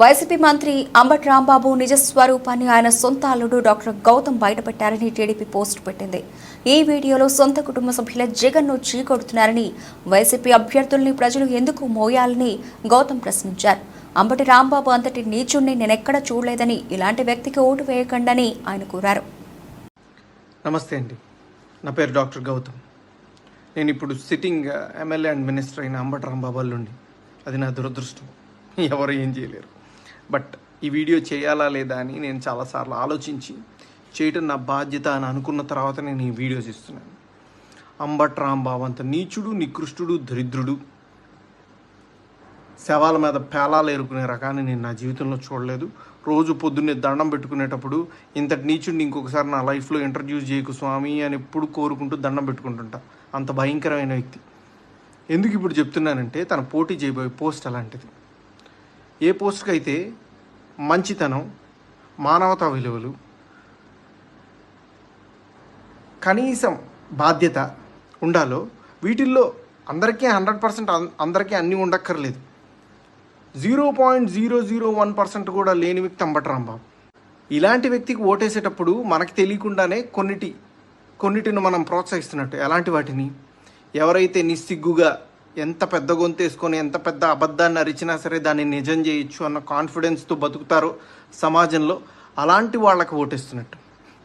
YCP మంత్రి అంబటి రాంబాబు నిజ స్వరూపాన్ని ఆయన సొంత అల్లుడు డాక్టర్ గౌతమ్ బయటపెట్టారని టీడీపీ పోస్ట్ పెట్టింది. ఈ వీడియోలో సొంత కుటుంబ సభ్యుల జగన్ను చీకొడుతున్నారని వైసీపీ అభ్యర్థుల్ని ప్రజలు ఎందుకు మోయాలని గౌతమ్ ప్రశ్నించారు. అంబటి రాంబాబు అంతటి నీచుణ్ణి నేనెక్కడ చూడలేదని ఇలాంటి వ్యక్తికి ఓటు వేయకండని ఆయన కోరారు. నమస్తే అండి. నా పేరు డాక్టర్ గౌతమ్. నేను ఇప్పుడు సిట్టింగ్ ఎమ్మెల్యే అండ్ మినిస్టర్ అయిన అంబటి రాంబాబు అల్లుండి అది నా దురదృష్టం. ఎవరు ఏం చేయలేరు. బట్ ఈ వీడియో చేయాలా లేదా అని నేను చాలాసార్లు ఆలోచించి చేయటం నా బాధ్యత అని అనుకున్న తర్వాత నేను ఈ వీడియోస్ ఇస్తున్నాను. అంబట్ రాంబాబు అంత నీచుడు నికృష్టుడు దరిద్రుడు శవాల మీద పేలాలు ఏరుకునే రకాన్ని నేను నా జీవితంలో చూడలేదు. రోజు పొద్దున్నే దండం పెట్టుకునేటప్పుడు ఇంతటి నీచుడిని ఇంకొకసారి నా లైఫ్లో ఇంట్రడ్యూస్ చేయకు స్వామి అని ఎప్పుడు కోరుకుంటూ దండం పెట్టుకుంటుంటా. అంత భయంకరమైన వ్యక్తి. ఎందుకు ఇప్పుడు చెప్తున్నానంటే తన పోటీ చేయబోయే పోస్ట్ అలాంటిది. ఏ పోస్ట్కి అయితే మంచితనం మానవతా విలువలు కనీసం బాధ్యత ఉండాలో వీటిల్లో అందరికీ హండ్రెడ్ పర్సెంట్ అందరికీ అన్నీ ఉండక్కర్లేదు. Zero point zero zero one percent కూడా లేని వ్యక్తి అంబటి రాంబాబు ఇలాంటి వ్యక్తికి ఓటేసేటప్పుడు మనకు తెలియకుండానే కొన్నిటి కొన్నిటిని మనం ప్రోత్సహిస్తున్నట్టు. ఎలాంటి వాటిని? ఎవరైతే నిస్సిగ్గుగా ఎంత పెద్ద గొంతు వేసుకొని ఎంత పెద్ద అబద్ధాన్ని అరిచినా సరే దాన్ని నిజం చేయొచ్చు అన్న కాన్ఫిడెన్స్తో బతుకుతారో సమాజంలో అలాంటి వాళ్ళకి ఓటేస్తున్నట్టు.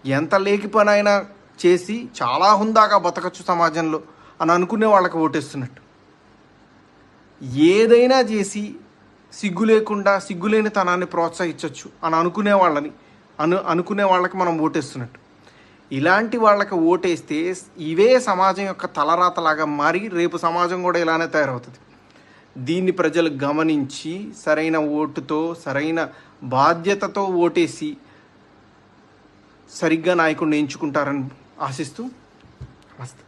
ఎంత లేకి పని అయినా చేసి చాలా హుందాగా బతకచ్చు సమాజంలో అని అనుకునే వాళ్ళకి ఓటేస్తున్నట్టు. ఏదైనా చేసి సిగ్గు లేకుండా సిగ్గులేని తనాన్ని ప్రోత్సహించవచ్చు అని అనుకునే వాళ్ళని అను అనుకునే వాళ్ళకి మనం ఓటేస్తున్నట్టు. ఇలాంటి వాళ్ళకి ఓటేస్తే ఇవే సమాజం యొక్క తలరాతలాగా మారి రేపు సమాజం కూడా ఇలానే తయారవుతుంది. దీన్ని ప్రజలు గమనించి సరైన ఓటుతో సరైన బాధ్యతతో ఓటేసి సరిగ్గా నాయకుడిని ఎంచుకుంటారని ఆశిస్తూ నమస్తే